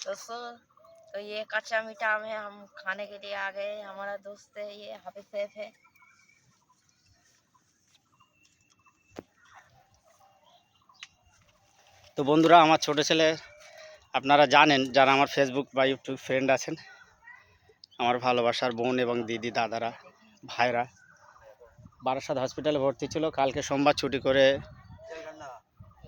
दोस्तों तो ये कच्चा मीठा आम है हम खाने के लिए आ गए हमारा दोस्त है ये हाफिज सैफ है তো বন্ধুরা আমার ছোট ছেলে আপনারা জানেন যারা আমার ফেসবুক বা ইউটিউব ফ্রেন্ড আছেন আমার ভালোবাসার বোন এবং দিদি দাদারা ভাইরা বারাসাত হসপিটালে ভর্তি ছিল কালকে সোমবার ছুটি করে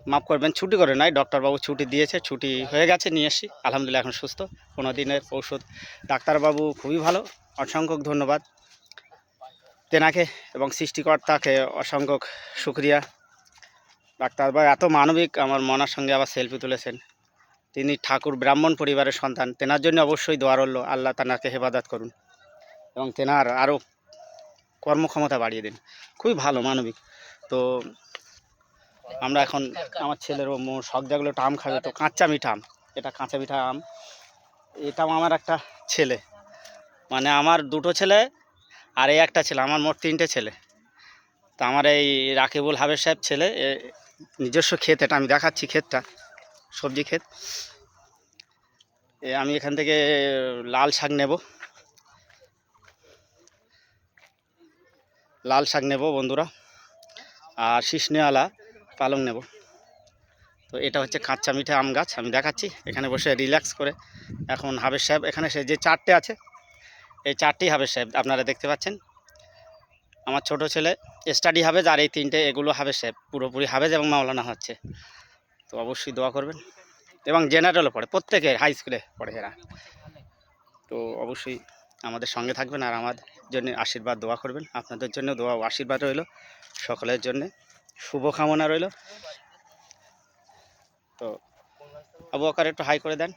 মাফ করবেন, ছুটি করে নাই। ডক্টরবাবু ছুটি দিয়েছে, ছুটি হয়ে গেছে, নিয়ে এসছি। আলহামদুলিল্লাহ এখন সুস্থ। কোনো দিনের ঔষধ। ডাক্তারবাবু খুবই ভালো। অসংখ্য ধন্যবাদ। তেনাকে এবং সৃষ্টিকর্তাকে অসংখ্য শুক্রিয়া। ডাক্তারবাবু এত মানবিক আমার মনার সঙ্গে আবার সেলফি তুলেছেন। তিনি ঠাকুর ব্রাহ্মণ পরিবারের সন্তান। তেনার জন্য অবশ্যই দোয়া রইল। আল্লাহ তানাকে হেফাজত করুন। এবং তেনার আরও কর্মক্ষমতা বাড়িয়ে দিন। খুবই ভালো, মানবিক। তো আমরা এখন আমার ছেলেরও মো শখ জাগলো আম খাবে, তো কাঁচা মিঠা আম। এটা কাঁচা মিঠা আম। এটাও আমার একটা ছেলে। মানে আমার দুটো ছেলে আর এই একটা ছেলে, আমার মোট তিনটে ছেলে। তো আমার এই রাকিবুল হাবের সাহেব ছেলে নিজস্ব ক্ষেত, এটা আমি দেখাচ্ছি ক্ষেতটা, সবজি ক্ষেত। আমি এখান থেকে লাল শাক নেব। লাল শাক নেব বন্ধুরা। আর শিশনিওয়ালা পালং নেব। তো এটা হচ্ছে কাঁচা মিঠা আম গাছ, আমি দেখাচ্ছি। এখানে বসে রিল্যাক্স করে। এখন হাবের সাহেব, এখানে সে যে চারটে আছে, এই চারটেই হাবের সাহেব, আপনারা দেখতে পাচ্ছেন। আমার ছোট ছেলে স্টাডি হাবেজ, আর এই তিনটে, এগুলো হাবেজ সাহেব, পুরোপুরি হাবেজ এবং মাওলানা হচ্ছে। তো অবশ্যই দোয়া করবেন। এবং জেনারেলও পড়ে প্রত্যেকে হাই স্কুলে পড়ে এরা। তো অবশ্যই আমাদের সঙ্গে থাকবেন, আর আমার জন্য আশীর্বাদ দোয়া করবেন। আপনাদের জন্য দোয়া ও আশীর্বাদ রইল সকলের জন্যে। শুভকামনা রইল। তো আবু আকার একটু হাই করে দেন।